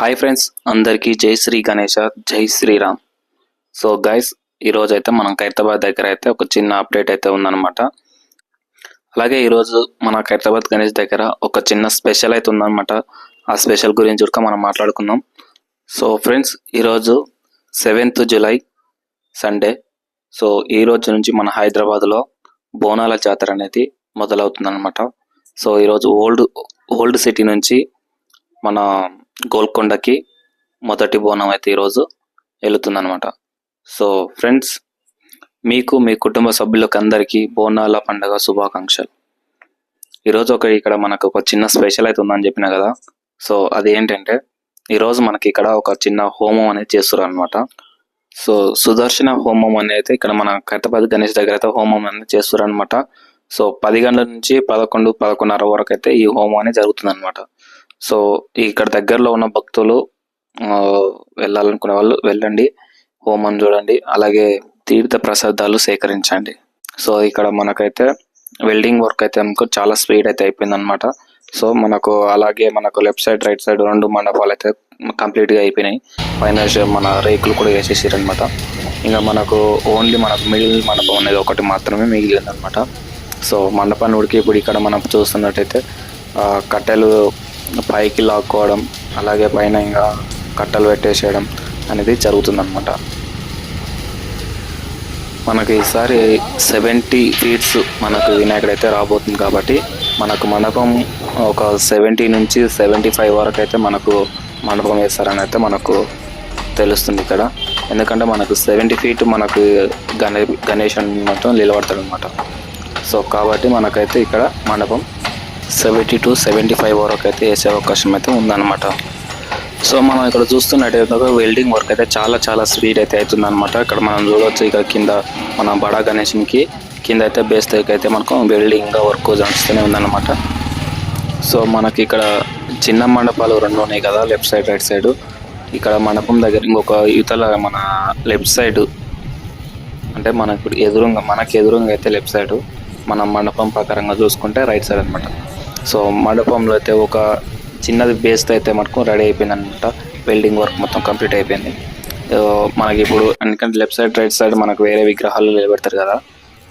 Hi friends అందరికీ జై శ్రీ గణేష జై శ్రీరామ్. సో గైస్ ఈరోజు అయితే మనం ఖైరతాబాద్ దగ్గర అయితే ఒక చిన్న అప్డేట్ అయితే ఉందన్నమాట. అలాగే ఈరోజు మన ఖైరతాబాద్ గణేష్ దగ్గర ఒక చిన్న స్పెషల్ అయితే ఉందన్నమాట. ఆ స్పెషల్ గురించి కూడా మనం మాట్లాడుకుందాం. సో ఫ్రెండ్స్ ఈరోజు సెవెంత్ జూలై సండే. సో ఈ రోజు నుంచి మన హైదరాబాద్లో బోనాల జాతర అనేది మొదలవుతుందన్నమాట. సో ఈరోజు ఓల్డ్ ఓల్డ్ సిటీ నుంచి మన గోల్కొండకి మొదటి బోనం అయితే ఈరోజు వెళుతుందన్నమాట. సో ఫ్రెండ్స్ మీకు మీ కుటుంబ సభ్యులకు అందరికీ బోనాల పండుగ శుభాకాంక్షలు. ఈరోజు ఒక ఇక్కడ మనకు ఒక చిన్న స్పెషల్ అయితే ఉందని చెప్పిన కదా. సో అది ఏంటంటే ఈరోజు మనకి ఇక్కడ ఒక చిన్న హోమం అనేది చేస్తారు అనమాట సో సుదర్శన హోమం అనేది ఇక్కడ మన కైతపతి గణేష్ దగ్గర అయితే హోమం అనేది చేస్తారు అనమాట సో పది గంటల నుంచి పదకొండు పదకొండున్నర వరకు అయితే ఈ హోమం అనేది జరుగుతుంది అనమాట సో ఇక్కడ దగ్గరలో ఉన్న భక్తులు వెళ్ళాలనుకునే వాళ్ళు వెళ్ళండి. హోమం చూడండి. అలాగే తీర్థ ప్రసాదాలు సేకరించండి. సో ఇక్కడ మనకైతే వెల్డింగ్ వర్క్ అయితే మనకు చాలా స్పీడ్ అయితే అయిపోయింది అనమాట సో మనకు అలాగే మనకు లెఫ్ట్ సైడ్ రైట్ సైడ్ రెండు మండపాలు అయితే కంప్లీట్గా అయిపోయినాయి. పైన మన రేకులు కూడా వేసేసారు అనమాట ఇంకా మనకు ఓన్లీ మనకు మిగిలిన మండపం అనేది ఒకటి మాత్రమే మిగిలింది అనమాట సో మండపాన్ని ఉడికి ఇప్పుడు ఇక్కడ మనం చూస్తున్నట్టయితే కట్టెలు పైకి లాక్కోవడం అలాగే పైన ఇంకా కట్టలు పెట్టేసేయడం అనేది జరుగుతుందన్నమాట. మనకి ఈసారి సెవెంటీ ఫీట్స్ మనకు వినాయకుడైతే రాబోతుంది కాబట్టి మనకు మండపం ఒక సెవెంటీ నుంచి సెవెంటీ ఫైవ్ వరకు అయితే మనకు మండపం వేస్తారని అయితే మనకు తెలుస్తుంది ఇక్కడ. ఎందుకంటే మనకు సెవెంటీ ఫీట్ మనకు గణే గణేష్ మొత్తం నిలబడతాడు అనమాట సో కాబట్టి మనకైతే ఇక్కడ మండపం సెవెంటీ టు సెవెంటీ ఫైవ్ వరకు అయితే వేసే అవకాశం అయితే ఉందన్నమాట. సో మనం ఇక్కడ చూస్తున్నట్టయితే వెల్డింగ్ వర్క్ అయితే చాలా చాలా స్పీడ్ అయితే అవుతుంది అనమాట ఇక్కడ మనం చూడవచ్చు ఇక్కడ కింద మన బడా గణేష్కి కింద అయితే బేస్ దగ్గర అయితే మనకు వెల్డింగ్ వర్క్ నడుస్తూనే ఉందన్నమాట. సో మనకి ఇక్కడ చిన్న మండపాలు రెండు ఉన్నాయి కదా లెఫ్ట్ సైడ్ రైట్ సైడ్ ఇక్కడ మండపం దగ్గర ఇంకొక యువతల మన లెఫ్ట్ సైడ్ అంటే మనకు ఎదురుగా మనకి ఎదురుగా అయితే లెఫ్ట్ సైడ్ మన మండపం ప్రకారంగా చూసుకుంటే రైట్ సైడ్ అనమాట సో మండపంలో అయితే ఒక చిన్నది బేస్ అయితే మనకు రెడీ అయిపోయింది అనమాట వెల్డింగ్ వర్క్ మొత్తం కంప్లీట్ అయిపోయింది. మనకి ఇప్పుడు ఎందుకంటే లెఫ్ట్ సైడ్ రైట్ సైడ్ మనకు వేరే విగ్రహాలు నిలబెడతారు కదా.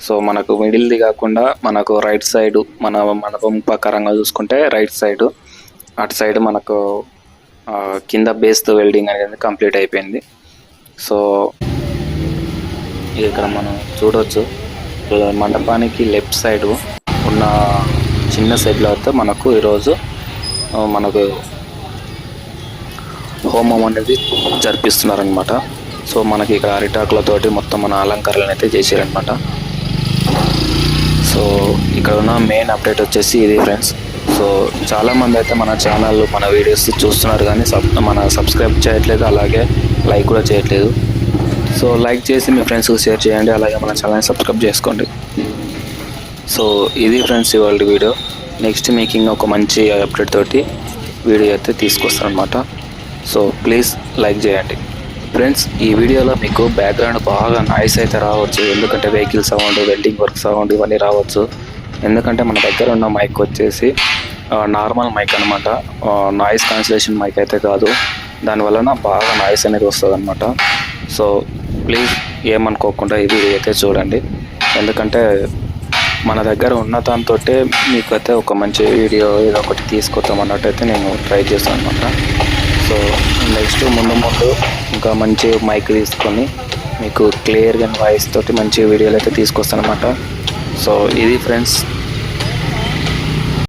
సో మనకు మిడిల్ది కాకుండా మనకు రైట్ సైడ్ మన మండపం ప్రకారంగా చూసుకుంటే రైట్ సైడ్ అటు సైడ్ మనకు కింద బేస్తో వెల్డింగ్ అనేది కంప్లీట్ అయిపోయింది. సో ఇక్కడ మనం చూడవచ్చు మండపానికి లెఫ్ట్ సైడ్ ఉన్న చిన్న సైడ్లో అయితే మనకు ఈరోజు మనకు హోమం అనేది జరిపిస్తున్నారనమాట సో మనకి ఇక్కడ అరిటాకులతోటి మొత్తం మన అలంకరణలు అయితే చేసారనమాట సో ఇక్కడ ఉన్న మెయిన్ అప్డేట్ వచ్చేసి ఇది ఫ్రెండ్స్. సో చాలా మంది అయితే మన ఛానల్ మన వీడియోస్ చూస్తున్నారు కానీ సబ్ మన సబ్స్క్రైబ్ చేయట్లేదు అలాగే లైక్ కూడా చేయట్లేదు. సో లైక్ చేసి మీ ఫ్రెండ్స్కి షేర్ చేయండి అలాగే మన ఛానల్ని సబ్స్క్రైబ్ చేసుకోండి. సో ఇది ఫ్రెండ్స్ ఇవాళ వీడియో. నెక్స్ట్ మేకింగ్ ఒక మంచి అప్డేట్ తోటి వీడియో అయితే తీసుకొస్తాను అనమాట సో ప్లీజ్ లైక్ చేయండి. ఫ్రెండ్స్ ఈ వీడియోలో మీకు బ్యాక్గ్రౌండ్ బాగా నాయిస్ అయితే రావచ్చు. ఎందుకంటే vehicle sound welding work sound ఇవన్నీ రావచ్చు. ఎందుకంటే మన దగ్గర ఉన్న మైక్ వచ్చేసి నార్మల్ మైక్ అనమాట నాయిస్ కాన్సలేషన్ మైక్ అయితే కాదు. దానివలన బాగా నాయిస్ అనేది వస్తుంది అనమాట సో ప్లీజ్ ఏమనుకోకుండా ఈ వీడియో అయితే చూడండి. ఎందుకంటే మన దగ్గర ఉన్న దాంతో మీకు అయితే ఒక మంచి వీడియో ఏదో ఒకటి తీసుకొద్దాం అన్నట్టయితే నేను ట్రై చేస్తాను అనమాట సో నెక్స్ట్ ముందు ముందు ఇంకా మంచి మైక్ తీసుకొని మీకు క్లియర్గా వాయిస్ తోటి మంచి వీడియోలు అయితే తీసుకొస్తాను అనమాట సో ఇది ఫ్రెండ్స్